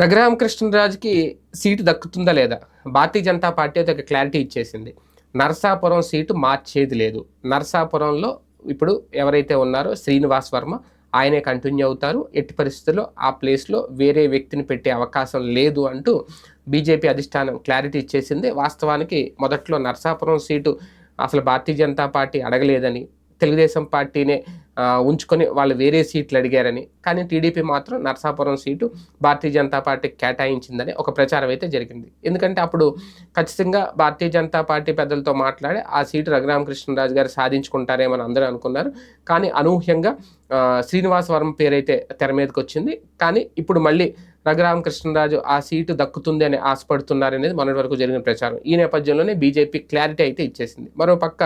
రఘురామకృష్ణరాజుకి seat దక్కుతుందా లేదా? Bharatiya Janata party అది ఒక క్లారిటీ ఇచ్చేసింది. నరసాపురం సీటు మార్చేది లేదు. నరసాపురంలో ఇప్పుడు ఎవరైతే ఉన్నారో శ్రీనివాస్ వర్మ ఆయనే కంటిన్యూ అవుతారు. ఎట్టి పరిస్థితుల్లో ఆ ప్లేస్లో వేరే వ్యక్తిని పెట్టే అవకాశం లేదు అంటూ బీజేపీ అధిష్టానం క్లారిటీ ఇచ్చేసింది. వాస్తవానికి మొదట్లో నరసాపురం సీటు అసలు భారతీయ జనతా పార్టీ అడగలేదని తెలుగుదేశం పార్టీనే ఉంచుకొని వాళ్ళు వేరే సీట్లు అడిగారని. కానీ టీడీపీ మాత్రం నర్సాపురం సీటు భారతీయ జనతా పార్టీకి కేటాయించిందని ఒక ప్రచారం అయితే జరిగింది. ఎందుకంటే అప్పుడు ఖచ్చితంగా భారతీయ జనతా పార్టీ పెద్దలతో మాట్లాడి ఆ సీటు రఘురామకృష్ణరాజు గారు సాధించుకుంటారేమని అందరూ అనుకున్నారు. కానీ అనూహ్యంగా ఆ, శ్రీనివాస్ వర్మ పేరైతే తెర మీదకి వచ్చింది. కానీ ఇప్పుడు మళ్ళీ రఘురామకృష్ణరాజు ఆ సీటు దక్కుతుంది అని ఆశపడుతున్నారనేది మొన్నటి వరకు జరిగిన ప్రచారం. ఈ నేపథ్యంలోనే బీజేపీ క్లారిటీ అయితే ఇచ్చేసింది. మరోపక్క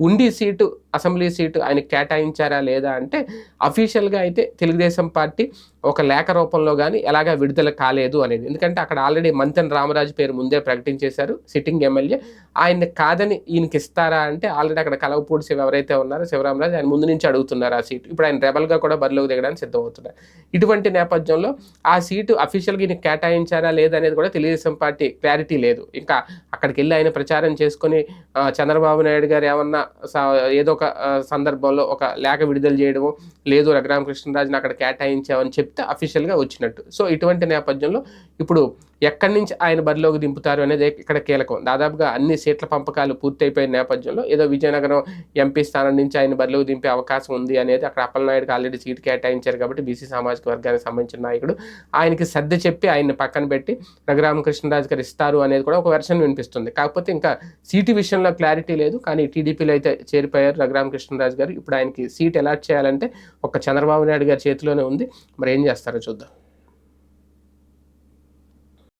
ఉండి సీటు అసెంబ్లీ సీటు ఆయన కేటాయించారా లేదా అంటే అఫీషియల్గా అయితే తెలుగుదేశం పార్టీ ఒక లేఖ రూపంలో కానీ ఎలాగా విడుదల కాలేదు అనేది. ఎందుకంటే అక్కడ ఆల్రెడీ మంతెన్ రామరాజు పేరు ముందే ప్రకటించేశారు సిట్టింగ్ ఎమ్మెల్యే. ఆయన కాదని ఈయనకి ఇస్తారా అంటే ఆల్రెడీ అక్కడ కలవపూడి శివ ఎవరైతే ఉన్నారో శివరామరాజు ఆయన ముందు నుంచి అడుగుతున్నారు ఆ సీటు. ఇప్పుడు ఆయన రెబల్గా కూడా బరిలోకి దిగడానికి సిద్ధమవుతున్నారు. ఇటువంటి నేపథ్యంలో ఆ సీటు అఫీషియల్గా ఈయన కేటాయించారా లేదా అనేది కూడా తెలుగుదేశం పార్టీ క్లారిటీ లేదు. ఇంకా అక్కడికి వెళ్ళి ఆయన ప్రచారం చేసుకొని చంద్రబాబు నాయుడు గారు ఏమన్నా స- ఏదో ఒక ఒక సందర్భంలో ఒక లేఖ విడుదల చేయడము లేదు రఘురామకృష్ణరాజుని అక్కడ కేటాయించామని చెప్తే అఫీషియల్గా వచ్చినట్టు. సో ఇటువంటి నేపథ్యంలో ఇప్పుడు ఎక్కడి నుంచి ఆయన బరిలోకి దింపుతారు అనేది ఇక్కడ కీలకం. దాదాపుగా అన్ని సీట్ల పంపకాలు పూర్తయిపోయిన నేపథ్యంలో ఏదో విజయనగరం ఎంపీ స్థానం నుంచి ఆయన బరిలోకి దింపే అవకాశం ఉంది అనేది అక్కడ అప్పలనాయుడుకి ఆల్రెడీ సీట్ కేటాయించారు కాబట్టి బీసీ సామాజిక వర్గానికి సంబంధించిన నాయకుడు ఆయనకి సర్ది చెప్పి ఆయన్ని పక్కన పెట్టి రఘురామకృష్ణరాజు గారు ఇస్తారు అనేది కూడా ఒక వెర్షన్ వినిపిస్తుంది. కాకపోతే ఇంకా సీటు విషయంలో క్లారిటీ లేదు. కానీ టీడీపీలో అయితే చేరిపోయారు రఘురామకృష్ణరాజు గారు ఇప్పుడు ఆయనకి సీట్ అలాట్ చేయాలంటే ఒక చంద్రబాబు నాయుడు గారి చేతిలోనే ఉంది. మరి ఏం చేస్తారో చూద్దాం.